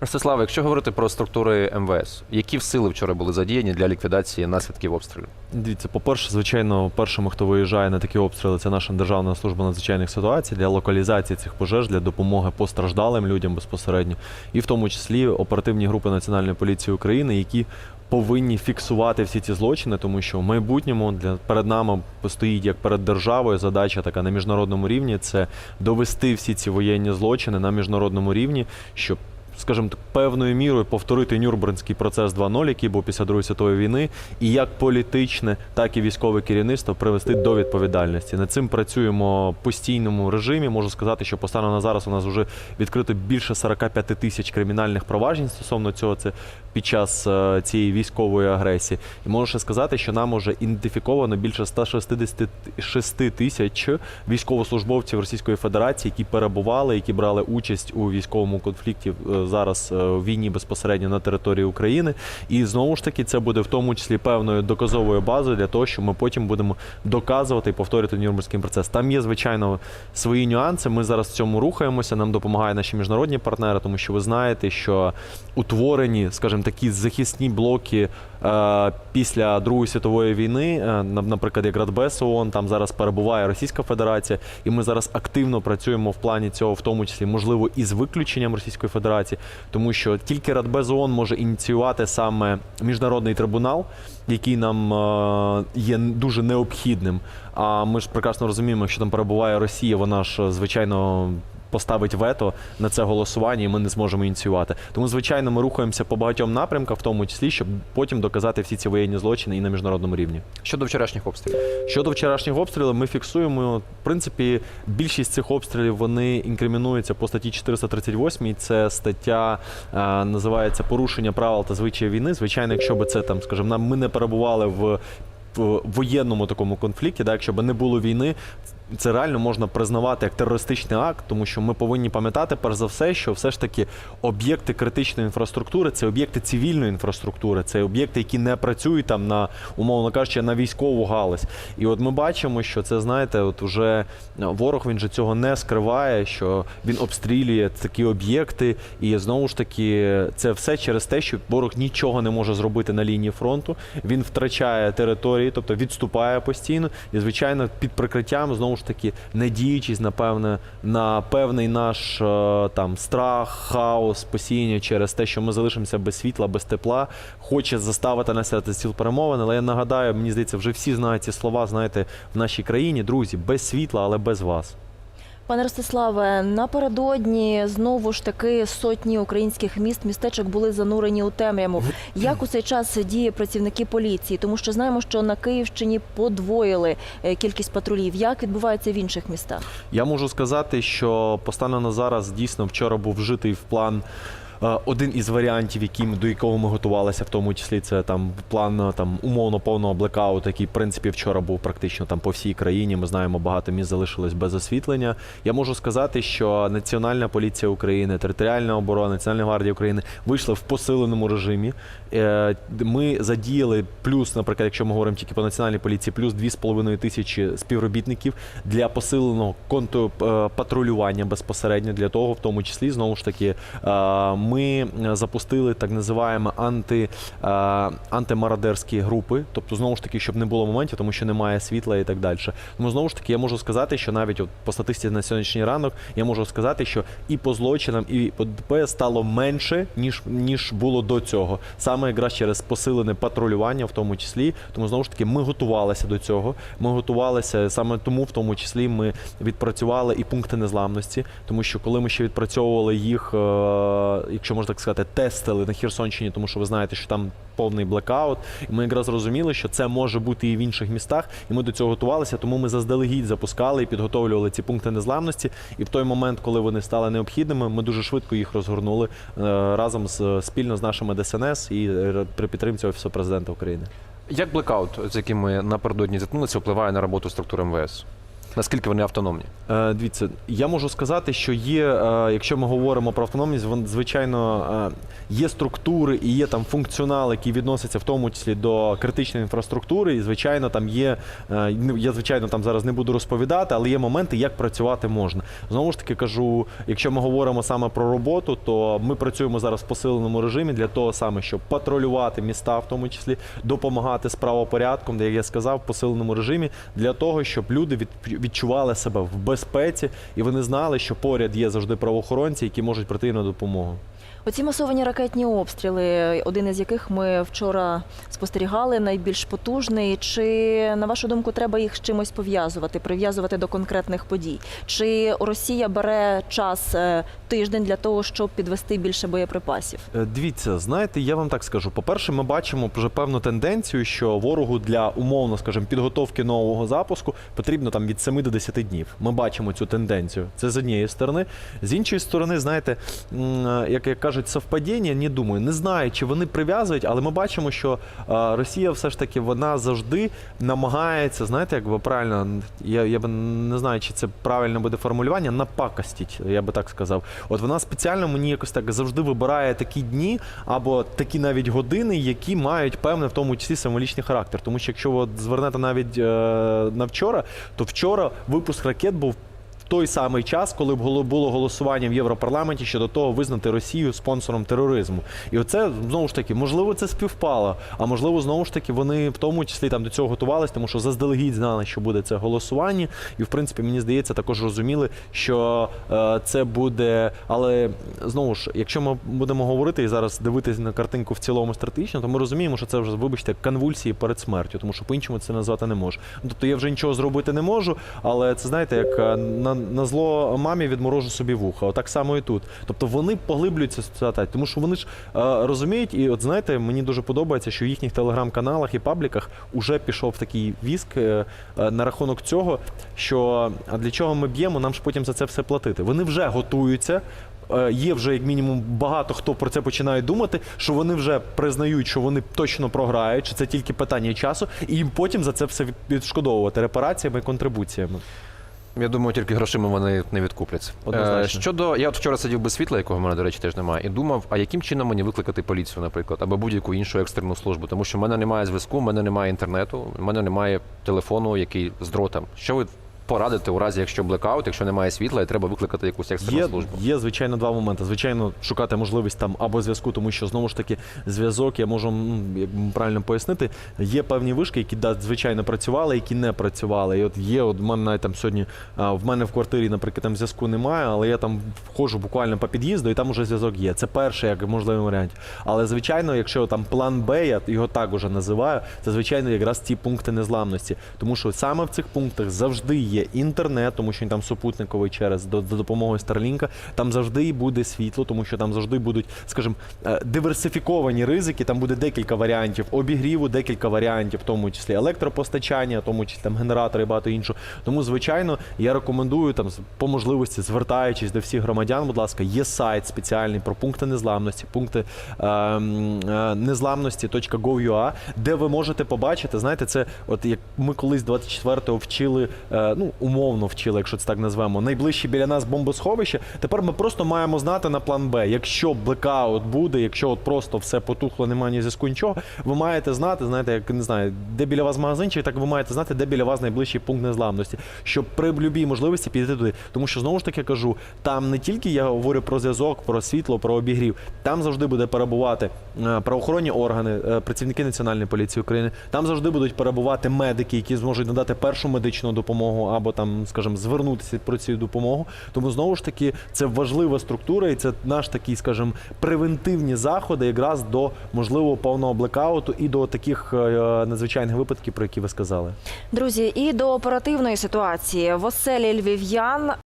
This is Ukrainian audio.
Ростиславе, якщо говорити про структури МВС, які сили вчора були задіяні для ліквідації наслідків обстрілів? Дивіться, по-перше, звичайно, першими, хто виїжджає на такі обстріли, це наша Державна служба надзвичайних ситуацій для локалізації цих пожеж, для допомоги постраждалим людям безпосередньо, і в тому числі оперативні групи Національної поліції України, які повинні фіксувати всі ці злочини, тому що в майбутньому для перед нами стоїть як перед державою задача така на міжнародному рівні це довести всі ці воєнні злочини на міжнародному рівні, щоб скажімо так, певною мірою повторити Нюрнбернський процес 2.0, який був після Другої світової війни, і як політичне, так і військове керівництво привести до відповідальності. Над цим працюємо в постійному режимі. Можу сказати, що по на зараз у нас вже відкрито більше 45 тисяч кримінальних проваджень стосовно цього. Це під час е, цієї військової агресії. І можу ще сказати, що нам уже ідентифіковано більше 166 тисяч військовослужбовців Російської Федерації, які перебували, які брали участь у військовому конфлікті е, зараз е, в війні безпосередньо на території України. І знову ж таки, це буде в тому числі певною доказовою базою для того, що ми потім будемо доказувати і повторювати Нюрнберзький процес. Там є звичайно свої нюанси. Ми зараз в цьому рухаємося. Нам допомагають наші міжнародні партнери, тому що ви знаєте, що утворені, скажімо, такі захисні блоки е, після Другої світової війни, е, на- наприклад, як Радбез ООН, там зараз перебуває Російська Федерація, і ми зараз активно працюємо в плані цього, в тому числі, можливо, і з виключенням Російської Федерації, тому що тільки Радбез ООН може ініціювати саме міжнародний трибунал, який нам е, є дуже необхідним. А ми ж прекрасно розуміємо, що там перебуває Росія, вона ж е, звичайно. Поставить вето на це голосування, і ми не зможемо ініціювати. Тому, звичайно, ми рухаємося по багатьом напрямкам, в тому числі, щоб потім доказати всі ці воєнні злочини і на міжнародному рівні. Щодо вчорашніх обстрілів, Щодо вчорашніх обстрілів, ми фіксуємо. В принципі, більшість цих обстрілів вони інкримінуються по статті 438. Це стаття е, називається порушення правил та звичаїв війни. Звичайно, якщо би це там, скажімо, нам ми не перебували в. В воєнному такому конфлікті, да, якщо б не було війни, це реально можна признавати як терористичний акт, тому що ми повинні пам'ятати перш за все, що все ж таки об'єкти критичної інфраструктури це об'єкти цивільної інфраструктури, це об'єкти, які не працюють там на умовно кажучи, на військову галузь. І от ми бачимо, що це знаєте, от уже ворог він же цього не скриває, що він обстрілює такі об'єкти, і знову ж таки це все через те, що ворог нічого не може зробити на лінії фронту. Він втрачає території, тобто відступає постійно, і звичайно під прикриттям знову ж таки не діючись напевне на певний наш е, там страх, хаос, посіяння через те, що ми залишимося без світла, без тепла, хоче заставити нас сідати стіл перемовин. Але я нагадаю, мені здається, вже всі знають ці слова, знаєте, в нашій країні, друзі, без світла, але без вас. Пане Ростиславе, напередодні знову ж таки сотні українських міст, містечок були занурені у темряву. Як у цей час діє працівники поліції? Тому що знаємо, що на Київщині подвоїли е, кількість патрулів. Як відбувається в інших містах? Я можу сказати, що постанено зараз дійсно вчора був вжитий в план. Е, Один із варіантів, яким до якого ми готувалися, в тому числі це там план е, там умовно повного блекауту, який в принципі вчора був практично там по всій країні. Ми знаємо, багато міст залишилось без освітлення. Я можу сказати, що Національна поліція України, територіальна оборона, Національна гвардія України вийшли в посиленому режимі. Е, Ми задіяли плюс, наприклад, якщо ми говоримо тільки по національній поліції, плюс 2,5 тисячі співробітників для посиленого контрпатрулювання безпосередньо для того, в тому числі знову ж таки, е, ми запустили так називаємо анти, е, антимарадерські групи, тобто знову ж таки, щоб не було моментів, тому що немає світла і так далі. Тому знову ж таки, я можу сказати, що навіть от по статистиці на сьогоднішній ранок я можу сказати, що і по злочинам, і по ДП стало менше ніж ніж було до цього. Саме якраз через посилене патрулювання, в тому числі. Тому знову ж таки, ми готувалися до цього. Ми готувалися саме тому, в тому числі, ми відпрацювали і пункти незламності, тому що коли ми ще відпрацьовували їх, е, якщо можна так сказати, тестили на Херсонщині, тому що ви знаєте, що там повний блекаут. Ми якраз розуміли, що це може бути і в інших містах, і ми до цього готувалися. Тому ми заздалегідь запускали і підготовлювали ці пункти незламності. І в той момент, коли вони стали необхідними, ми дуже швидко їх розгорнули е, разом з спільно з нашими ДСНС і е, при підтримці офісу президента України. як блекаут, з яким ми напередодні зіткнулися, впливає на роботу структур МВС? Наскільки вони автономні? Е, Дивіться, я можу сказати, що є, е, якщо ми говоримо про автономність, вон, звичайно, е, є структури і є там функціонал, який відноситься в тому числі до критичної інфраструктури. І звичайно, там є. е, ну, Я звичайно там зараз не буду розповідати, але є моменти, як працювати можна. Знову ж таки кажу, якщо ми говоримо саме про роботу, то ми працюємо зараз в посиленому режимі для того саме, щоб патрулювати міста, в тому числі допомагати з правопорядком, де як я сказав, в посиленому режимі для того, щоб люди від, відчували себе в безпеці і вони знали, що поряд є завжди правоохоронці, які можуть прийти на допомогу. Оці масовані ракетні обстріли, один із яких ми вчора спостерігали, найбільш потужний. Чи на вашу думку треба їх з чимось пов'язувати, прив'язувати до конкретних подій? Чи Росія бере час е, тиждень для того, щоб підвести більше боєприпасів? Е, Дивіться, знаєте, я вам так скажу. По-перше, ми бачимо вже певну тенденцію, що ворогу для умовно, скажімо, підготовки нового запуску потрібно там від 7 до 10 днів. Ми бачимо цю тенденцію. Це з однієї сторони. З іншої сторони, знаєте, е, як, як кажуть, совпадіння, не думаю, не знаю, чи вони прив'язують, але ми бачимо, що Росія все ж таки вона завжди намагається, знаєте, як би правильно, я, я би не знаю, чи це правильне буде формулювання, напакостіть, я би так сказав. От вона спеціально мені якось так завжди вибирає такі дні або такі навіть години, які мають певний в тому числі символічний характер. Тому що якщо ви звернете навіть е, на вчора, то вчора випуск ракет був. Той самий час, коли б було голосування в Європарламенті щодо того визнати Росію спонсором тероризму, і оце знову ж таки можливо це співпало. А можливо, знову ж таки вони в тому числі там до цього готувалися, тому що заздалегідь знали, що буде це голосування, і в принципі мені здається, також розуміли, що е, це буде. Але знову ж, якщо ми будемо говорити і зараз дивитися на картинку в цілому стратегічно, то ми розуміємо, що це вже вибачте конвульсії перед смертю, тому що по-іншому це назвати не можу. Ну, Тобто я вже нічого зробити не можу, але це знаєте, як е, на, на зло мамі відморожу собі вуха. Отак само і тут. Тобто вони поглиблюються цю тому що вони ж е, розуміють, і от знаєте, мені дуже подобається, що в їхніх телеграм-каналах і пабліках уже пішов такий віск е, е, на рахунок цього, що а для чого ми б'ємо, нам ж потім за це все платити. Вони вже готуються. Є вже як мінімум багато хто про це починає думати, що вони вже признають, що вони точно програють, що це тільки питання часу, і їм потім за це все відшкодовувати репараціями і контрибуціями. Я думаю, тільки грошима вони не відкупляться. Однозначно. Е, щодо я от вчора сидів без світла, якого в мене, до речі, теж немає, і думав, а яким чином мені викликати поліцію, наприклад, або будь-яку іншу екстрену службу, тому що в мене немає зв'язку, в мене немає інтернету, в мене немає телефону, який з дротом. Що ви порадите у разі, якщо блекаут, якщо немає світла, і треба викликати якусь екстрену Є, службу? є, звичайно, два моменти. Звичайно, шукати можливість там або зв'язку, тому що знову ж таки зв'язок, я можу як правильно пояснити. Є певні вишки, які да, звичайно працювали, які не працювали. І от є, от мене навіть там сьогодні в мене в квартирі, наприклад, там зв'язку немає, але я там входжу буквально по під'їзду, і там уже зв'язок є. Це перший як можливий варіант. Але звичайно, якщо там план Б, я його так уже називаю, це звичайно якраз ці пункти незламності. Тому що саме в цих пунктах завжди є інтернет, тому що він там супутниковий через до, до допомоги Старлінка. Там завжди буде світло, тому що там завжди будуть, скажімо, е, диверсифіковані ризики. Там буде декілька варіантів обігріву, декілька варіантів, в тому числі електропостачання, в тому числі там генератори і багато іншого. Тому, звичайно, я рекомендую там по можливості, звертаючись до всіх громадян, будь ласка, є сайт спеціальний про пункти незламності, пункти е, м, е, незламності.gov.ua, де ви можете побачити, знаєте, це от як ми колись 24-го вчили, е, ну умовно вчили, якщо це так назвемо, найближче біля нас бомбосховище. Тепер ми просто маємо знати на план Б. Якщо блекаут буде, якщо от просто все потухло, немає ні зв'язку, нічого, ви маєте знати, знаєте, як не знаю, де біля вас магазинчик, так ви маєте знати, де біля вас найближчий пункт незламності, щоб при любій можливості підійти туди. Тому що знову ж таки кажу, там не тільки я говорю про зв'язок, про світло, про обігрів, там завжди буде перебувати е, правоохоронні органи, е, працівники Національної поліції України. Там завжди будуть перебувати медики, які зможуть надати першу медичну допомогу або там, скажімо, звернутися про цю допомогу. Тому знову ж таки це важлива структура, і це наш такий, скажімо, превентивні заходи якраз до можливого повного блекауту і до таких е, надзвичайних випадків, про які ви сказали. Друзі, і до оперативної ситуації в оселі львів'ян